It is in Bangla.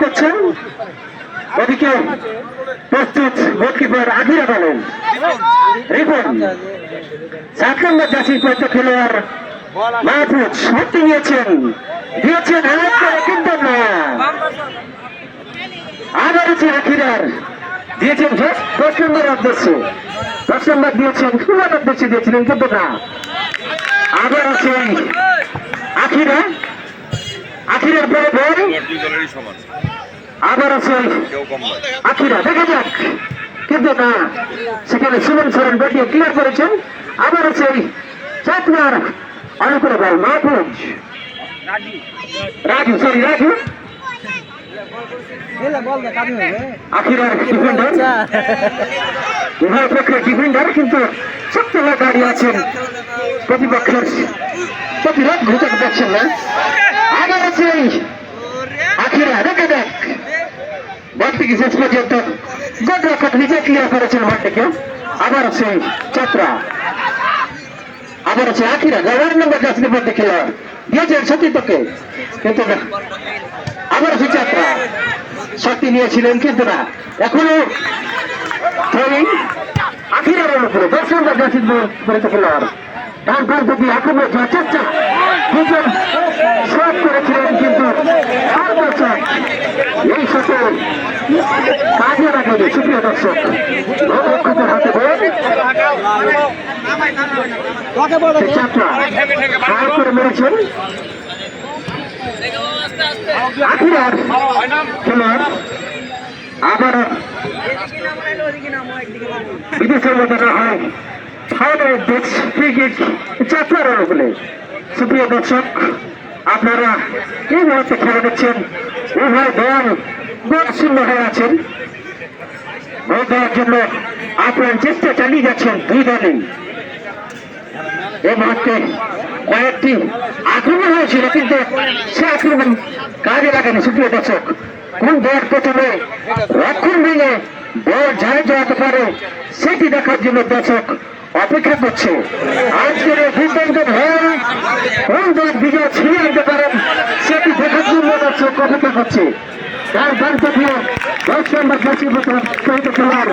করছেন? ওদিকে প্রস্তুত গোলকিপার আদিরা বলেন। রিপন, সাত নম্বর জাসির পর্যন্ত খেলোয়াড় মাহফুজ শক্তি নিয়েছেন দিয়েছেন হাত করে কিন্তু না আবার হচ্ছে আখিরার। দিয়েছেন দশ- নম্বর উদ্দেশ্যে দশ নম্বর দিয়েছেন ষোলোর উদ্দেশ্যে দিয়েছিলেন, কিন্তু না। আবার হচ্ছে আখিরা। আখিরার পরে বল আবার আছে আখিরা দেখা যাক। কিন্তু না সেখানে সুমন সরেন ব্যাটিয়ে ক্লিয়ার করেছেন। আবার আছে ওই চাতনার অনুকূলে বল। মাহফুজ। রাজু। সরি রাজু। আখিরার ডিফেন্ডার উভয় পক্ষের ডিফেন্ডার কিন্তু সত্যভাবে দাঁড়িয়ে আছেন প্রতিপক্ষের প্রতিরোধ ঘুরতে পারছেন না। আবার আখিরা, দেখা, দেখ থেকে শেষ পর্যন্ত। গোল নিজে ক্লিয়ার করেছেন মাঠটিকে আবার আছে চাত্রা আবার আছে আখিরা গাওয়ার নম্বর গাছ মধ্যে খেলোয়াড় দিয়েছেন সতীর্থকে কিন্তু আবার আছে চাত্রা শক্তি নিয়েছিলেন কিন্তু না। এখনও থ্রোয়িং আখিরার উপরে দশ নম্বর গাছ মধ্যে খেলোয়াড় ডান প্রান্ত আক্রমণ চেষ্টা। দুজন সুপ্রিয় দর্শক রক্ষকের হাতে বল করে মেরেছেন আখিরার খেলোয়াড় আবার ক্রিকেট চাপড়ার অনুকূলে সুপ্রিয় দর্শক আপনারা এই মুহূর্তে খেলা দেখছেন উভয় দল আছেন গোল দেওয়ার জন্য আপনার চেষ্টা চালিয়ে যাচ্ছেন দুই মুহূর্তে কয়েকটি আক্রমণ হয়েছিল, কিন্তু সে আক্রমণ কাজে লাগেনি, সুপ্রিয় দর্শক। কোন দল প্রথমে রক্ষণ ভেঙে বল ঝাড়ে পারে, সেটি দেখার জন্য দর্শক অপেক্ষা করছে। আজকের এই দুর্দান্ত ভয় কোন দল বিজয় ছিনিয়ে আনতে পারেন সেটি দেখার জন্য দর্শক অপেক্ষা করছে। তার বার্তা দিয়ে দশ নম্বর জাতীয় খেলোয়াড়